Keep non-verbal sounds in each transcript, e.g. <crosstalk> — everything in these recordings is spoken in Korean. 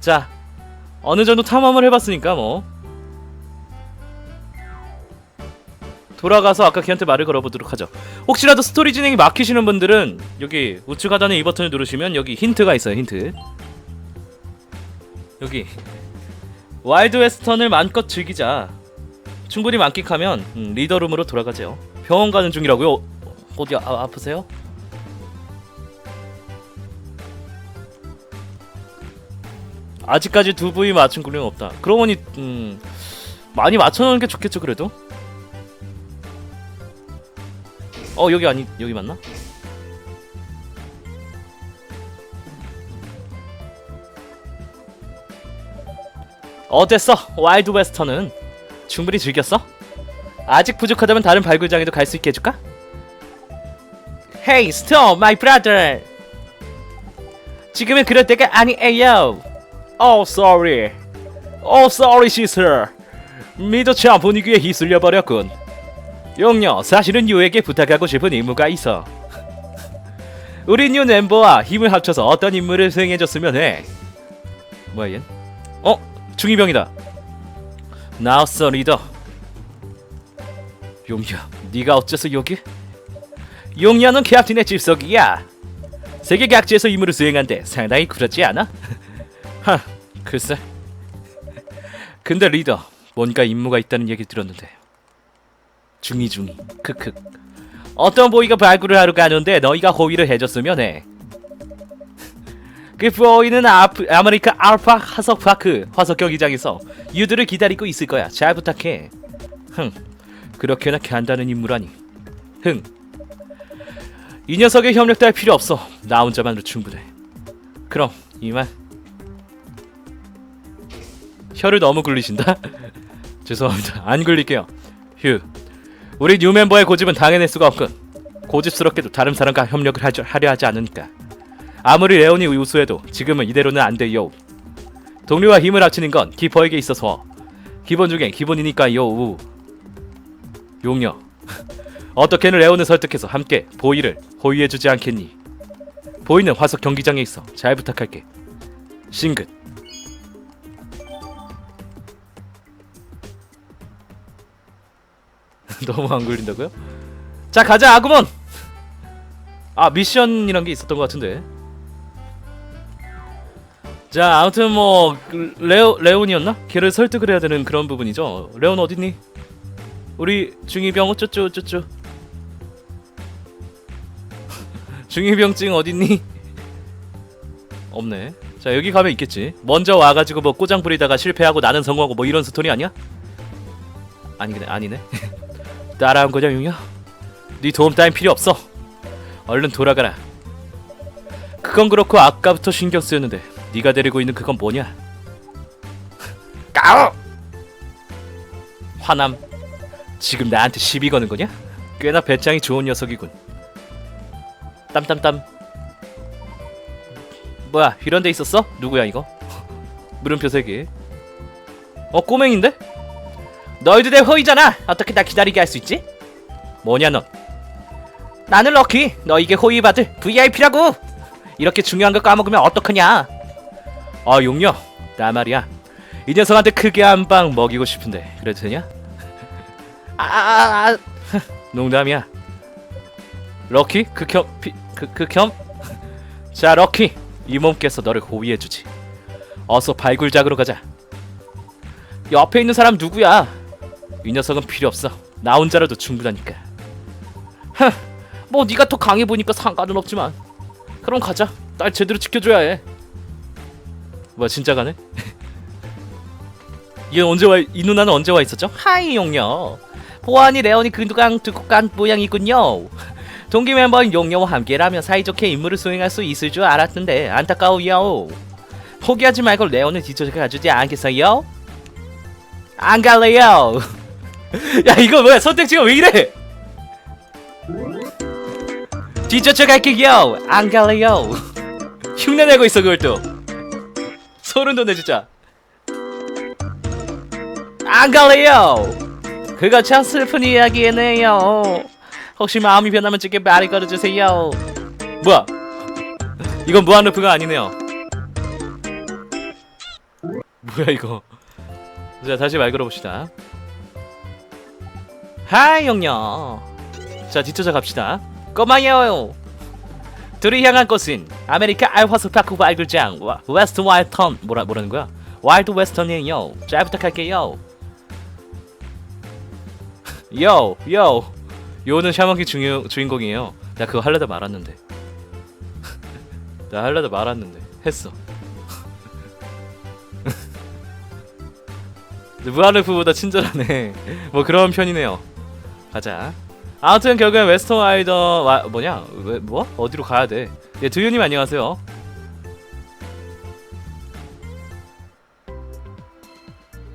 자 어느 정도 탐험을 해봤으니까 뭐 돌아가서 아까 걔한테 말을 걸어보도록 하죠. 혹시라도 스토리 진행이 막히시는 분들은 여기 우측 하단에 이 버튼을 누르시면 여기 힌트가 있어요. 힌트. 여기 와일드 웨스턴을 마음껏 즐기자. 충분히 만끽하면 음, 리더룸으로 돌아가죠. 병원 가는 중이라고요? 어, 어디 아, 아프세요? 아직까지 두 부위 맞춘 굴림은 없다. 그러고 보니 음, 많이 맞춰놓는 게 좋겠죠 그래도. 어 여기 아니 여기 맞나? 어땠어? 와일드 웨스턴은 충분히 즐겼어? 아직 부족하다면 다른 발굴장에도 갈 수 있게 해줄까? Hey, stop, my brother. 지금은 그럴 때가 아니에요. Oh, sorry. Oh, sorry, sister. 믿어치 않은 분위기에 휩쓸려 버렸군. 용녀, 사실은 유에게 부탁하고 싶은 임무가 있어. 우리 뉴 멤버와 힘을 합쳐서 어떤 임무를 수행해줬으면 해. 뭐야 얘? 어? 중이병이다. 나왔어 리더. 용녀, 네가 어째서 여기? 용녀는 캡틴의 집속이야. 세계 각지에서 임무를 수행한데 상당히 그렇지 않아? <laughs> 하, 글쎄. 근데 리더, 뭔가 임무가 있다는 얘기 들었는데. 중이 중이, 크크. 어떤 보이가 발굴을 하러 가는데 너희가 호위를 해줬으면 해. 그 보이는 아프, 아메리카 알파 화석 파크 화석 경기장에서 유들을 기다리고 있을 거야. 잘 부탁해. 흥, 그렇게나 간다는 임무라니. 흥. 이 녀석의 협력 도 할 필요 없어. 나 혼자만으로 충분해. 그럼 이만. 혀를 너무 굴리신다. <laughs> 죄송합니다. 안 굴릴게요. 휴. 우리 뉴 멤버의 고집은 당해낼 수가 없군. 고집스럽게도 다른 사람과 협력을 하려, 하려 하지 않으니까. 아무리 레온이 우수해도 지금은 이대로는 안 돼요. 동료와 힘을 합치는 건 기퍼에게 있어서 기본 중에 기본이니까요. 우. 용녀. <laughs> 어떻게든 레온을 설득해서 함께 보이를 호위해주지 않겠니? 보이는 화석 경기장에 있어. 잘 부탁할게. 싱긋. 너무 안 걸린다고요? 자 가자 아구먼. 아 미션이란 게 있었던 것 같은데. 자 아무튼 뭐 레오 레온이었나? 걔를 설득을 해야 되는 그런 부분이죠. 레온 어딨니? 우리 중이병 어쩌쭈 어쩌쭈. <laughs> 중이병증 어딨니? 없네. 자 여기 가면 있겠지. 먼저 와가지고 뭐 꼬장 부리다가 실패하고 나는 성공하고 뭐 이런 스토리 아니야? 아니네 아니네. <laughs> 따라온 거냐 용이야? 네 도움 따윈 필요 없어. 얼른 돌아가라. 그건 그렇고 아까부터 신경 쓰였는데 네가 데리고 있는 그건 뭐냐? <laughs> 까오! 화남. 지금 나한테 시비 거는 거냐? 꽤나 배짱이 좋은 녀석이군. 땀땀땀. 뭐야 이런 데 있었어? 누구야 이거? <laughs> 물음표 세 개. 어 꼬맹인데? 너희들 내 호의잖아. 어떻게 나 기다리게 할 수 있지? 뭐냐 넌? 나는 럭키. 너에게 호의받을 VIP라고. 이렇게 중요한 거 까먹으면 어떡하냐? 아 용녀, 나 말이야. 이 녀석한테 크게 한 방 먹이고 싶은데 그래도 되냐? <laughs> 아, 아, 아. <laughs> 농담이야. 럭키, 극혐, 피, 그, 극혐. <laughs> 자, 럭키, 이 몸께서 너를 호위해주지. 어서 발굴작으로 가자. 옆에 있는 사람 누구야? 이 녀석은 필요 없어. 나 혼자라도 충분하니까. 흥, 뭐 네가 더 강해 보니까 상관은 없지만. 그럼 가자. 날 제대로 지켜줘야 해. 뭐야 진짜 가네? <laughs> 얘 언제 와? 이 누나는 언제 와 있었죠? 하이 용녀. 보아하니 레온이 그간 두고 간 모양이군요. 동기 멤버인 용녀와 함께라면 사이좋게 임무를 수행할 수 있을 줄 알았는데 안타까워요. 포기하지 말고 레온을 뒤쫓아가주지 않겠어요? 안 갈래요. 야 이거 뭐야 선택지가 왜 이래? 뒤쫓아갈게요. 안 갈래요. <laughs> 흉내내고 있어 그걸 또. 소름 돋네 진짜. 안 갈래요. 그거 참 슬픈 이야기네요. 혹시 마음이 변하면 제게 말을 걸어주세요. 뭐야? 이건 무한루프가 아니네요. 뭐야 이거 자 다시 말 걸어봅시다 하이 영녀 자 뒤쫓아 갑시다 꼬마요 둘이 향한 곳은 아메리카 알화수 파크 발굴장 와- 웨스트 와일턴 뭐라 뭐라는 거야 와일드 웨스턴이에요 잘 부탁할게요 요, 요. 요는 샤먼키 중요, 주인공이에요. 나 그거 하려다 말았는데. <laughs> 나 하려다 말았는데. 했어. <laughs> 무한르프보다 친절하네. 뭐 그런 편이네요. 가자. 아무튼 결국엔 웨스턴 아이더 와, 뭐냐? 왜, 뭐? 어디로 가야 돼? 예, 두유님 안녕하세요.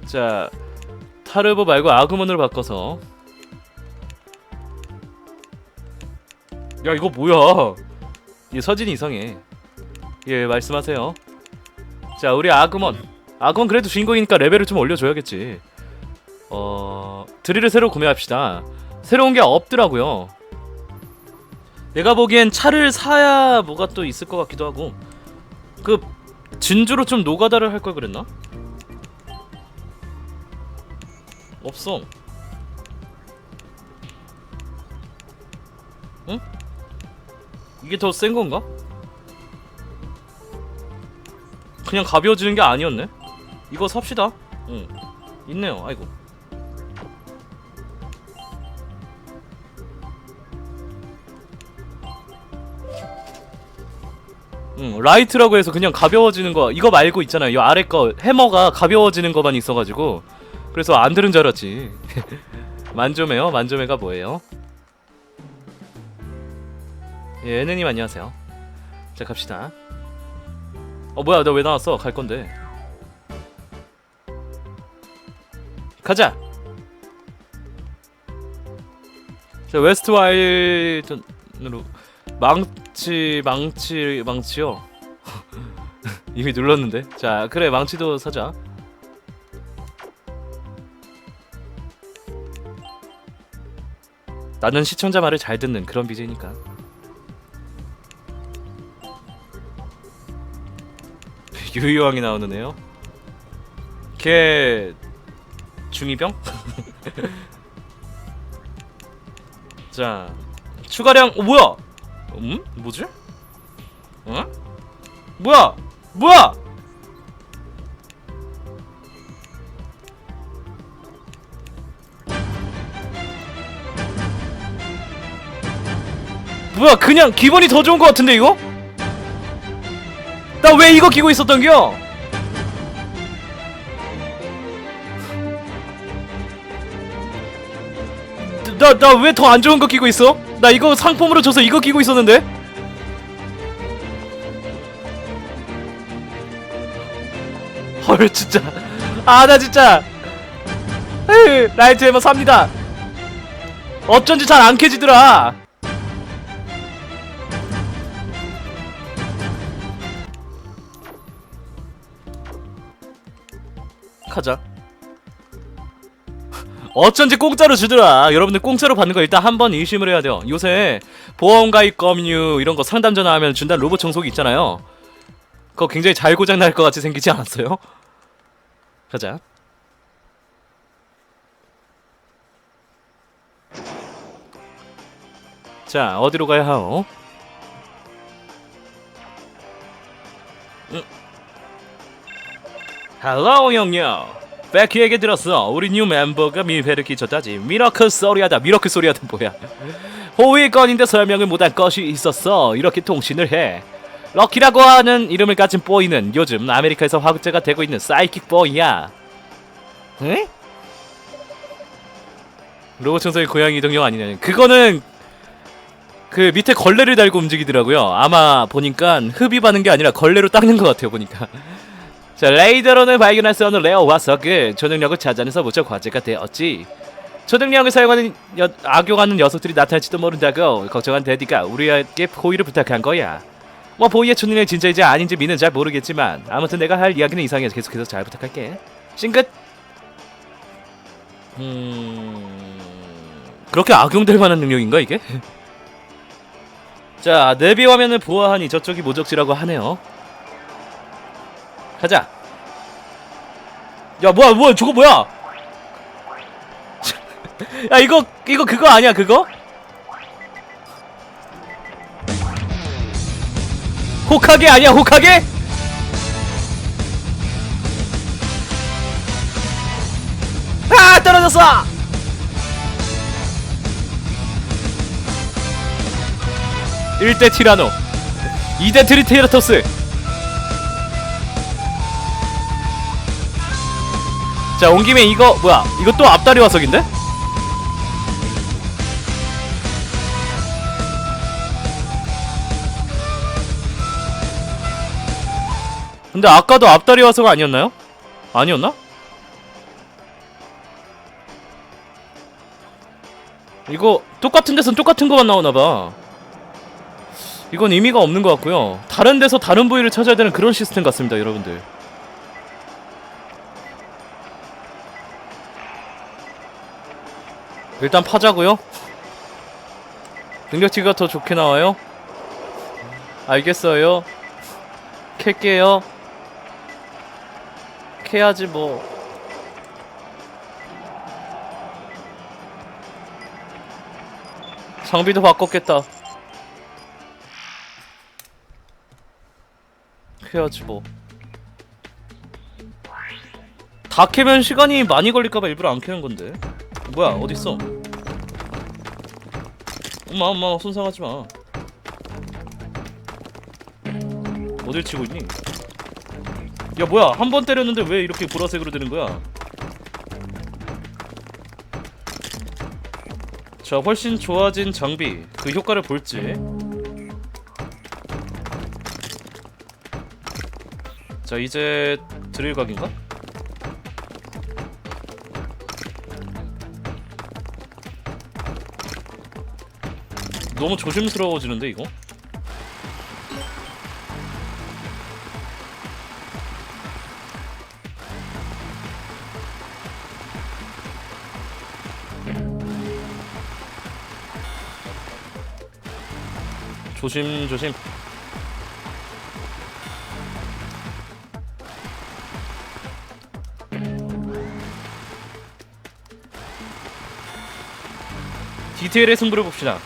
자, 타르보 말고 아그몬으로 바꿔서 야 이거 뭐야 이 서진이 이상해 예 말씀하세요 자 우리 아그먼 아그먼 그래도 주인공이니까 레벨을 좀 올려줘야겠지 어 드릴을 새로 구매합시다 새로운 게 없더라고요 내가 보기엔 차를 사야 뭐가 또 있을 것 같기도 하고 그 진주로 좀 노가다를 할 걸 그랬나? 없어 응? 이게 더 센 건가? 그냥 가벼워지는 게 아니었네? 이거 삽시다. 응. 있네요. 아이고. 응, 라이트라고 해서 그냥 가벼워지는 거 이거 말고 있잖아요. 이 아래 거 해머가 가벼워지는 거만 있어가지고 그래서 안 들은 줄 알았지. <laughs> 만조매요? 만조매가 뭐예요? 예, 에네님 안녕하세요. 자 갑시다. 어 뭐야 나 왜 나왔어? 갈 건데. 가자. 자 웨스트 와일드로 망치 망치 망치요. <laughs> 이미 눌렀는데. 자 그래 망치도 사자. 나는 시청자 말을 잘 듣는 그런 BJ니까. <laughs> 유희왕이 나오는 애요? 걔 중이병? <laughs> 자 추가량 어 뭐야? 음? 뭐지? 어? 뭐야? 뭐야? 뭐야 그냥 기분이 더 좋은 것 같은데 이거? 나 왜 이거 끼고 있었던겨? 나 나 왜 더 안 좋은 거 끼고 있어? 나 이거 상품으로 줘서 이거 끼고 있었는데? <laughs> 헐 진짜 아 나 진짜 라이트 해머 삽니다 어쩐지 잘안 켜지더라 가자. 어쩐지 공짜로 주더라. 여러분들 공짜로 받는 거 일단 한 번 의심을 해야 돼요. 요새 보험 가입 검유 이런 거 상담 전화하면 준다는 로봇 청소기 있잖아요. 그거 굉장히 잘 고장 날 것 같이 생기지 않았어요? 가자. 자, 어디로 가야 하오? 헬로 형님 베키에게 들었어. 우리 뉴 멤버가 밀폐를 끼쳤다지. 미라클 소리하다. 미라클 소리하다 뭐야? 호의 건인데 설명을 못할 것이 있었어. 이렇게 통신을 해. 럭키라고 하는 이름을 가진 보이는 요즘 아메리카에서 화제가 되고 있는 사이킥 보이야. 에? 로봇 청소기 고양이 이동형 아니냐. 그거는 그 밑에 걸레를 달고 움직이더라고요. 아마 보니까 흡입하는 게 아니라 걸레로 닦는 것 같아요 보니까 자, 레이더론을 발견할 수 없는 레어 와 석은 초능력을 찾아내서 무척 화제가 되었지. 초능력을 사용하는 여, 악용하는 녀석들이 나타날지도 모른다고 걱정한 데디가 우리에게 호의를 부탁한 거야. 뭐 보이의 초능력이 진짜인지 아닌지 미는 잘 모르겠지만 아무튼 내가 할 이야기는 이상해서 계속해서 잘 부탁할게. 싱긋. 음... 그렇게 악용될 만한 능력인가 이게? <laughs> 자, 내비 화면을 보아하니 저쪽이 모적지라고 하네요. 가자. 야 뭐야 뭐야 저거 뭐야 <laughs> 야 이거 이거 그거 아니야 그거? 호카게 아니야 호카게? 아 떨어졌어! 일대 티라노 2대 트리테이라토스 자 온 김에 이거 뭐야 이거 또 앞다리 화석인데? 근데 아까도 앞다리 화석 아니었나요? 아니었나? 이거 똑같은 데선 똑같은 거만 나오나봐 이건 의미가 없는 것 같고요 다른 데서 다른 부위를 찾아야 되는 그런 시스템 같습니다 여러분들 일단 파자고요. 능력치가 더 좋게 나와요. 알겠어요. 캘게요. 캐야지 뭐. 장비도 바꿨겠다. 캐야지 뭐. 다 캐면 시간이 많이 걸릴까봐 일부러 안 캐는 건데. 뭐야 어딨어 엄마 엄마 손 상하지 마 어딜 치고 있니? 야 뭐야 한 번 때렸는데 왜 이렇게 보라색으로 되는 거야? 자 훨씬 좋아진 장비 그 효과를 볼지 자 이제 드릴 각인가? 너무 조심스러워지는데 이거? 조심 조심 디테일의 승부를 봅시다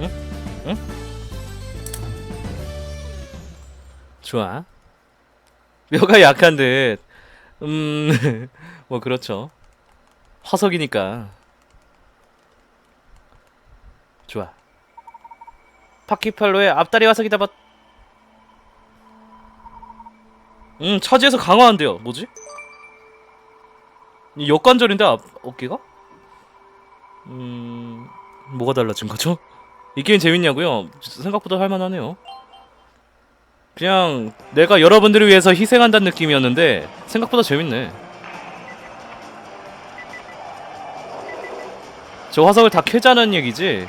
응? 응? 좋아 뼈가 약한 듯 음... <laughs> 뭐 그렇죠. 화석이니까. 좋아. 파키팔로의 앞다리 화석이 다 봤. 음 차지해서 강화한대요. 뭐지? 이 역관절인데 앞 어깨가? 음 뭐가 달라진 거죠? 이 게임 재밌냐고요? 생각보다 할만하네요. 그냥 내가 여러분들을 위해서 희생한다는 느낌이었는데 생각보다 재밌네. 저 화석을 다 캐자는 얘기지?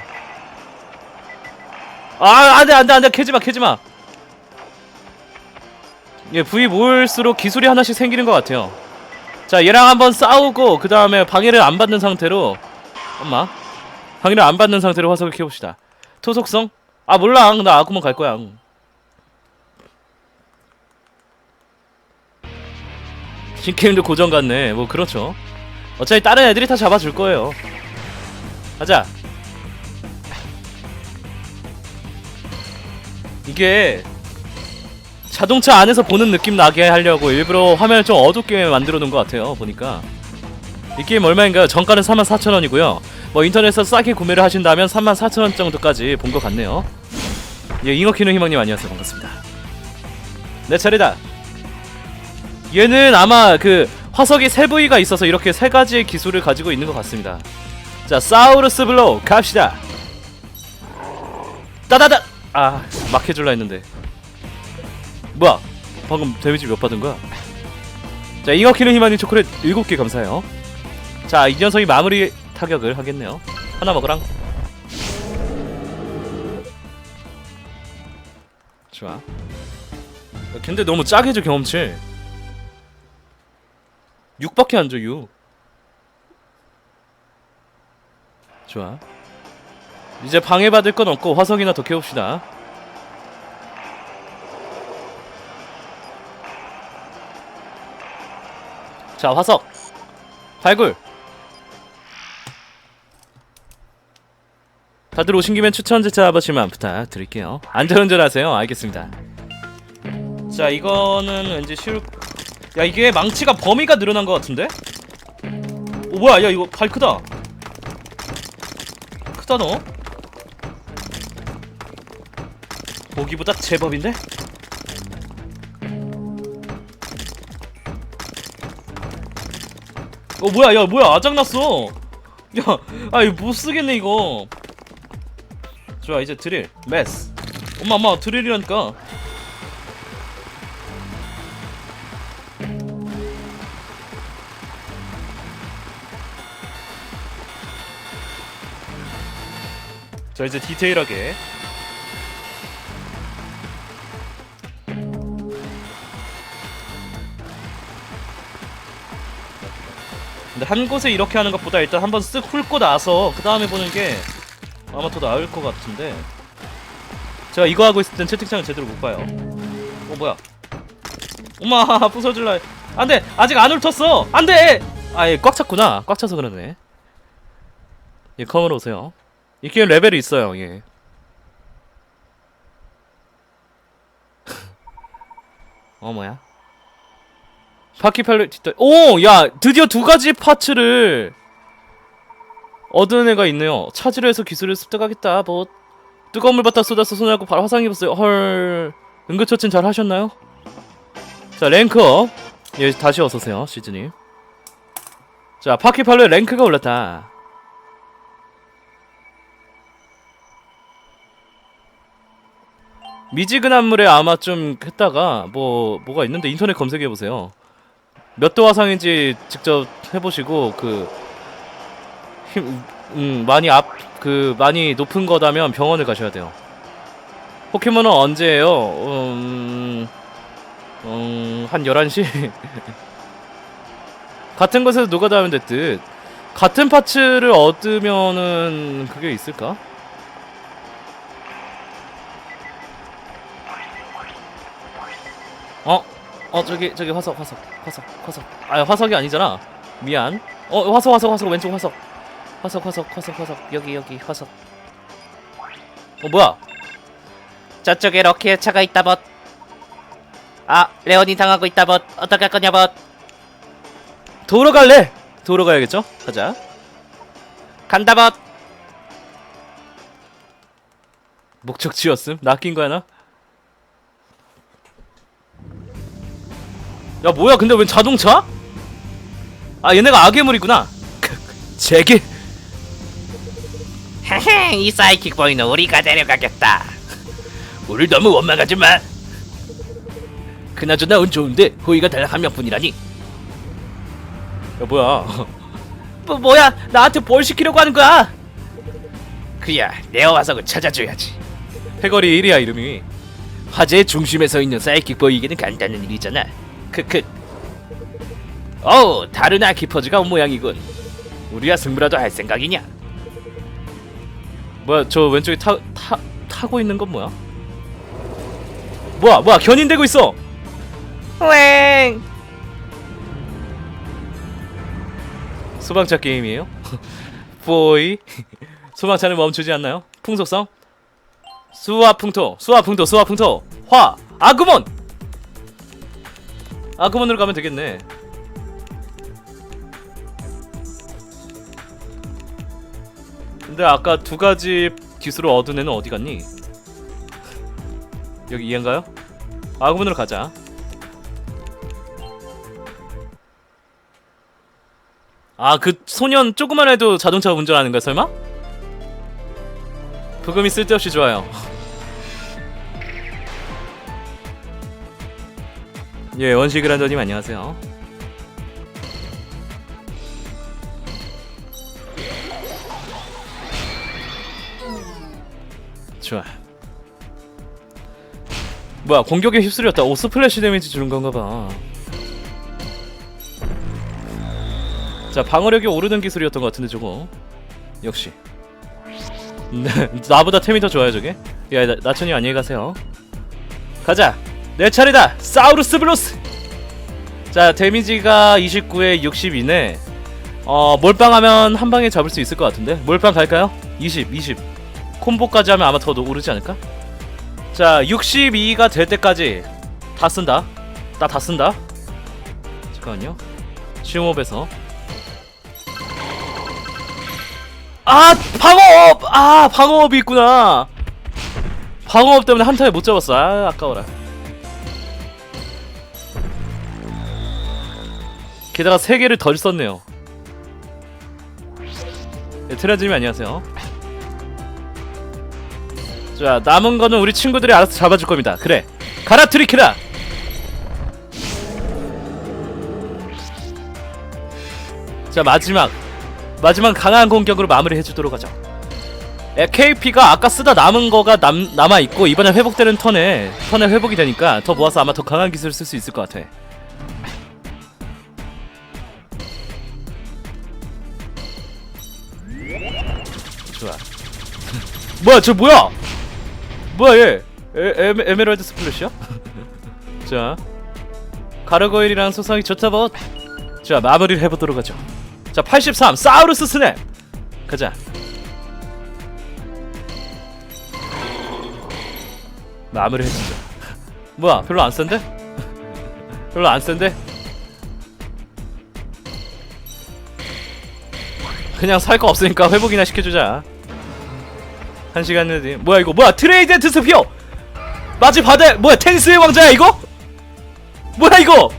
아 안돼 안돼 안돼 캐지마 캐지마 예 부위 모을수록 기술이 하나씩 생기는 것 같아요 자 얘랑 한번 싸우고 그 다음에 방해를 안 받는 상태로 엄마 방해를 안 받는 상태로 화석을 캐봅시다 토속성? 아 몰라. 나 아구만 갈 거야. 신게임도 고정 같네. 뭐 그렇죠. 어차피 다른 애들이 다 잡아줄 거예요. 가자. 이게 자동차 안에서 보는 느낌 나게 하려고 일부러 화면을 좀 어둡게 만들어 놓은 것 같아요 보니까. 이 게임 얼마인가요? 정가는 34,000원이고요 뭐 인터넷에서 싸게 구매를 하신다면 34,000원 정도까지 본 것 같네요. 예 잉어키는 희망님 안녕하세요. 반갑습니다. 내 차례다. 얘는 아마 그 화석이 세 부위가 있어서 이렇게 세 가지의 기술을 가지고 있는 것 같습니다. 자 사우루스 블로우 갑시다. 따다다! 아 막해줄라 했는데. 뭐야? 방금 데미지 몇 받은 거야? 자 잉어키는 희망님 초콜릿 7개 감사해요. 자 이 녀석이 마무리 타격을 하겠네요 하나 먹으랑 좋아 야, 근데 너무 짜게 줘 경험치 6밖에 안줘 6 좋아 이제 방해받을 건 없고 화석이나 더 캐봅시다. 자, 화석. 발굴. 다들 오신 김에 추천 제차 한 번씩만 부탁드릴게요. 안전운전 하세요. 알겠습니다. 자, 이거는 왠지 쉬울. 야, 이게 망치가 범위가 늘어난 것 같은데? 오, 뭐야? 야, 이거 발 크다. 크다 너. 보기보다 제법인데? 어 뭐야 야 뭐야 아작났어 야 아이 못쓰겠네 이거 좋아 이제 드릴. 메스. 엄마 엄마 드릴이라니까. 자 이제 디테일하게. 근데 한 곳에 이렇게 하는 것보다 일단 한번 쓱 훑고 나서 그 다음에 보는 게 아마 더 나을 것 같은데. 제가 이거 하고 있을 땐 채팅창을 제대로 못 봐요. 어 뭐야? 엄마 <laughs> 부서질라. 안돼! 아직 안 훑었어! 안돼! 아예 꽉 찼구나. 꽉 차서 그러네. 예 컴으로 오세요. 이 게임 레벨이 있어요 예. <laughs> 어 뭐야? 바퀴 팔레 뒷다 오야 드디어 두 가지 파츠를 얻은 애가 있네요. 차지로 해서 기술을 습득하겠다. 뭐 뜨거운 물 받다 쏟아서 손하고 바로 화상 입었어요. 헐 응급처치는 잘 하셨나요? 자 랭크업. 예 다시 어서 오세요 시즈님. 자 팔레 랭크가 올랐다. 미지근한 물에 아마 좀 했다가 뭐 뭐가 있는데 인터넷 검색해 보세요. 몇 도 화상인지 직접 해보시고 그 힘, 음, 많이 앞 그 많이 높은 거다면 병원을 가셔야 돼요. 포켓몬은 언제예요? 음, 음, 한 11시? <laughs> 같은 곳에서 누가 닿으면 됐듯 같은 파츠를 얻으면은 그게 있을까? 어? 어 저기 저기 화석 화석 화석 화석 아 화석이 아니잖아 미안 어 화석 화석 화석 왼쪽 화석 화석 화석 화석 화석 여기 여기 화석 어 뭐야 저쪽에 럭키의 차가 있다 벗. 아, 레온이 당하고 있다 벗. 어떡할 거냐 벗. 도로 갈래 도로 가야겠죠 가자 간다 벗. 목적지였음 낚인 거야 나? 야 뭐야 근데 웬 자동차? 아 얘네가 악의물이구나 <laughs> 제게 헤헤, 이 사이킥 보이는 우리가 데려가겠다. 우리 너무 원망하지 마. 그나저나 운 좋은데 호의가 달한 명뿐이라니. 야 뭐야? <laughs> 뭐, 뭐야, 나한테 뭘 시키려고 하는 거야? 그야 네어 화석을 찾아줘야지. 패거리 1이야 이름이. 화제의 중심에 서 있는 사이킥 보이기는 간단한 일이잖아. 크크. 어우 다른 아키퍼즈가 온 모양이군. 우리야 승부라도 할 생각이냐? 뭐야 저 왼쪽에 타, 타 타고 있는 건 뭐야? 뭐야 뭐야 견인되고 있어. 웽. 소방차 게임이에요? <laughs> 보이 <laughs> 소방차는 멈추지 않나요? 풍속성 수화풍토 수화풍토 수화풍토 화 아그몬 아그몬으로 가면 되겠네 근데 아까 두 가지 기술을 얻은 애는 어디 갔니? 여기 이해인가요? 아그몬으로 가자 아 그 소년 조그만 해도 자동차 운전하는 거야 설마? 부금이 쓸데없이 좋아요 <laughs> 예 원시그 란더님 안녕하세요 좋아. 뭐야 공격에 휩쓸렸다. 오 스플래시 데미지 주는 건가 봐. 자 방어력이 오르는 기술이었던 것 같은데 저거. 역시. 나보다 템이 더 좋아요 저게? 야 나, 나천이 안녕히 가세요. 가자. 내 차례다. 사우루스 블루스. 자 데미지가 29에 62네. 어 몰빵하면 한 방에 잡을 수 있을 것 같은데? 몰빵 갈까요? 20 20 콤보까지 하면 아마 더 오르지 않을까? 자 62가 될 때까지 다 쓴다. 나 다 쓴다. 잠깐만요. 시험업에서. 아 방어업! 아 방어업이 있구나. 방어업 때문에 한 타에 못 잡았어. 아 아까워라. 게다가 세 개를 덜 썼네요. 네, 트레즈님 안녕하세요 자 남은 거는 우리 친구들이 알아서 잡아줄 겁니다. 그래. 가라 트리키라. 자 마지막. 마지막 강한 공격으로 마무리 해주도록 하죠. KP가 아까 쓰다 남은 거가 남, 남아있고 이번에 회복되는 턴에 턴에 회복이 되니까 더 모아서 아마 더 강한 기술을 쓸 수 있을 것 같아. 좋아. <laughs> 뭐야 저 뭐야 뭐야 얘 에, 에메, 에메랄드 스플래시야? <laughs> 자 가르고일이랑 소상이 좋다 봇자 마무리를 해보도록 하죠 자, 83 사우루스 스냅. 가자. 마무리 해주자. <laughs> 뭐야, 별로 안 센데? <laughs> 별로 안 센데? 그냥 살 거 없으니까 회복이나 시켜주자. 한 시간 내지. 뭐야 이거? 뭐야 트레이덴트 스피어? 마지 바다 뭐야 텐스의 왕자야 이거? 뭐야 이거?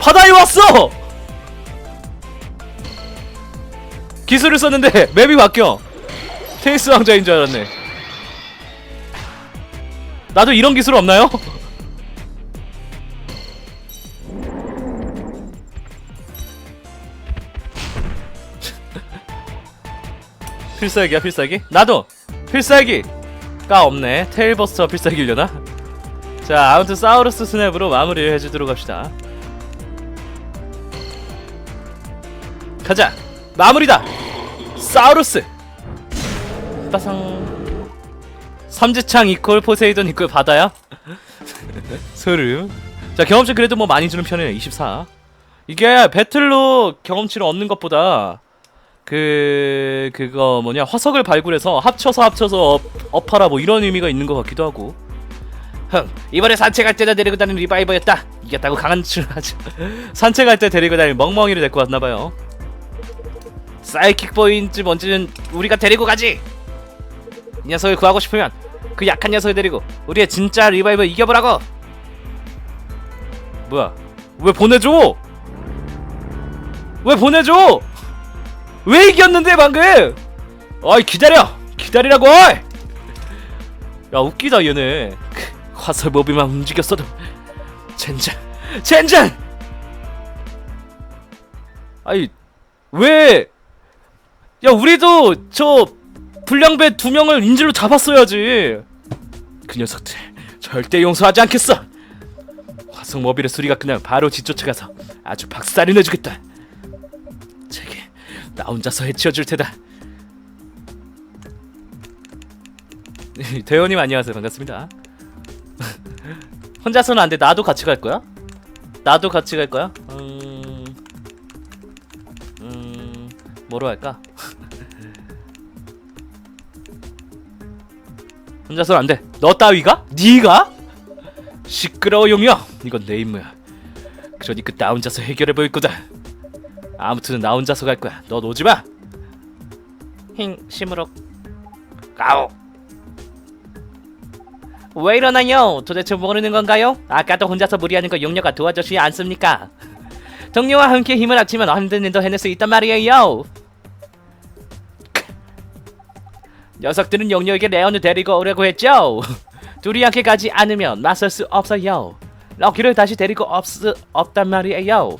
바다에 왔어! 기술을 썼는데 맵이 바뀌어 테니스 왕자인 줄 알았네 나도 이런 기술 없나요? <laughs> 필살기야 필살기? 나도 필살기가 없네. 테일버스터 필살기려나? 자 아무튼 사우루스 스냅으로 마무리를 해주도록 합시다. 가자. 마무리다. 사우루스. 따상. 삼지창 이퀄 포세이돈 이퀄 바다야? 소름 <laughs> 자 경험치 그래도 뭐 많이 주는 편이네 24 이게 배틀로 경험치를 얻는 것보다 그 그거 뭐냐 화석을 발굴해서 합쳐서 합쳐서 업, 업하라 뭐 이런 의미가 있는 것 같기도 하고 흥 이번에 산책할 때도 데리고 다니는 리바이버였다 이겼다고 강한 줄 하지 <laughs> 산책할 때 데리고 다니는 멍멍이를 데리고 왔나봐요 사이킥 보인지 뭔지는 우리가 데리고 가지. 이 녀석을 구하고 싶으면 그 약한 녀석을 데리고 우리의 진짜 리바이버 이겨보라고. 뭐야? 왜 보내줘? 왜 보내줘? 왜 이겼는데 방금? 어이 기다려, 기다리라고. 어이! 야 웃기다 얘네. 크, 화살 모비만 움직였어도 젠장, 젠장. 아이 왜? 야 우리도 저 불량배 두 명을 인질로 잡았어야지 그 녀석들 절대 용서하지 않겠어 화성 모빌의 수리가 그냥 바로 뒤쫓아가서 아주 박살이 내주겠다 나 혼자서 해치워줄 테다 대현님 안녕하세요 반갑습니다 <laughs> 혼자서는 안 돼 나도 같이 갈 거야? 나도 같이 갈 거야? 음... 음... 뭐로 할까? <laughs> 혼자서는 안 돼 너 따위가? 네가? 시끄러워 용이야 이건 내 임무야 그러니까 나 혼자서 해결해 보일 거다 아무튼 나 혼자서 갈 거야. 너 오지 마. 힝 시무룩. 가오. 왜 이러나요? 도대체 모르는 건가요? 아까도 혼자서 무리하는 거 용녀가 도와주시지 않습니까? 동료와 함께 힘을 합치면 힘든 일도 해낼 수 있단 말이에요. 녀석들은 용녀에게 레온을 데리고 오려고 했죠. 둘이 함께 가지 않으면 맞설 수 없어요. 럭키를 다시 데리고 없, 없단 말이에요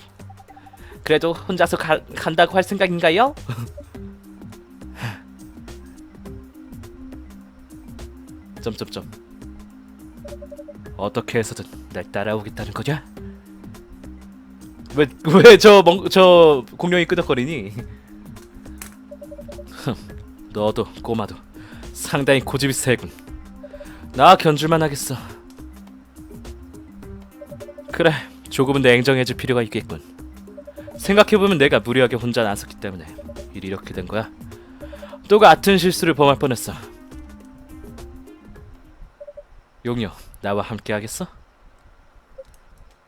그래도 혼자서 가, 간다고 할 생각인가요? <laughs> 점점점 어떻게 해서든 날 따라오겠다는 거냐? 왜 왜저멍저 공룡이 끄덕거리니? 흠, <laughs> 너도 꼬마도 상당히 고집이 세군. 나 견줄만 하겠어. 그래, 조금은 냉정해질 필요가 있겠군. 생각해보면 내가 무리하게 혼자 나섰기 때문에 일이 이렇게 된 거야. 또 같은 실수를 범할 뻔했어. 용녀, 나와 함께 하겠어?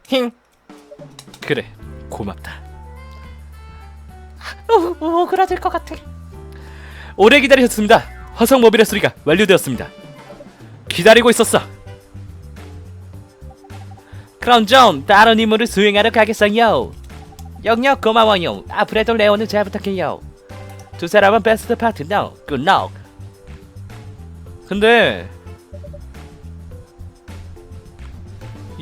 힝. 그래, 고맙다. 오, 오그라들 것 같아. 오래 기다리셨습니다. 화성 모빌의 수리가 완료되었습니다. 기다리고 있었어. 그럼 좀 다른 임무를 수행하러 가겠어요. 영역 고마워요. 앞으로도 레온을 잘 부탁해요. 두 사람은 베스트 파트너. 굿럭. 근데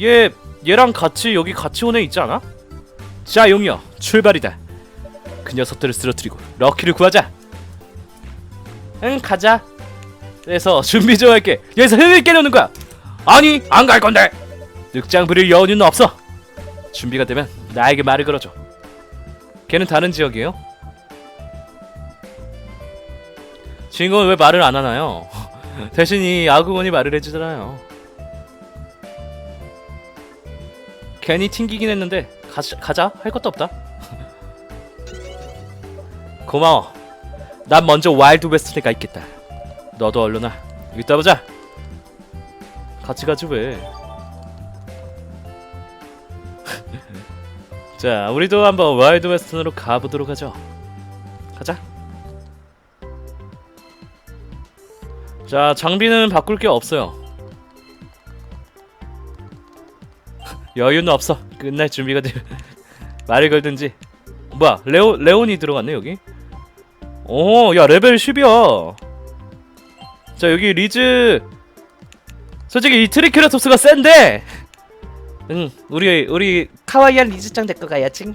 얘 얘랑 같이 여기 같이 온 애 있지 않아? 자 용녀 출발이다. 그 녀석들을 쓰러뜨리고 럭키를 구하자. 응 가자. 그래서 준비 좀 할게. 여기서 흥을 깨려는 거야. 아니 안 갈 건데. 늑장 부릴 여유는 없어. 준비가 되면 나에게 말을 걸어줘. 걔는 다른 지역이에요? 주인공은 왜 말을 안 하나요? <laughs> 대신 이 아구원이 말을 해주잖아요. 괜히 튕기긴 했는데 가자, 가자 할 것도 없다. <laughs> 고마워. 난 먼저 와일드 웨스트에 가 있겠다. 너도 얼른 와. 이따 보자. 같이 가지 왜? 자, 우리도 한번 와일드 웨스턴으로 가보도록 하죠. 가자. 자, 장비는 바꿀 게 없어요. <laughs> 여유는 없어. 끝날 준비가 돼. <laughs> 말을 걸든지. 뭐야, 레오 레온이 들어갔네 여기. 오, 야 레벨 10이야. 자 여기 리즈. 솔직히 이 트리케라톱스가 센데. 응, 우리 우리 카와이한 리즈짱 데리고 가야지.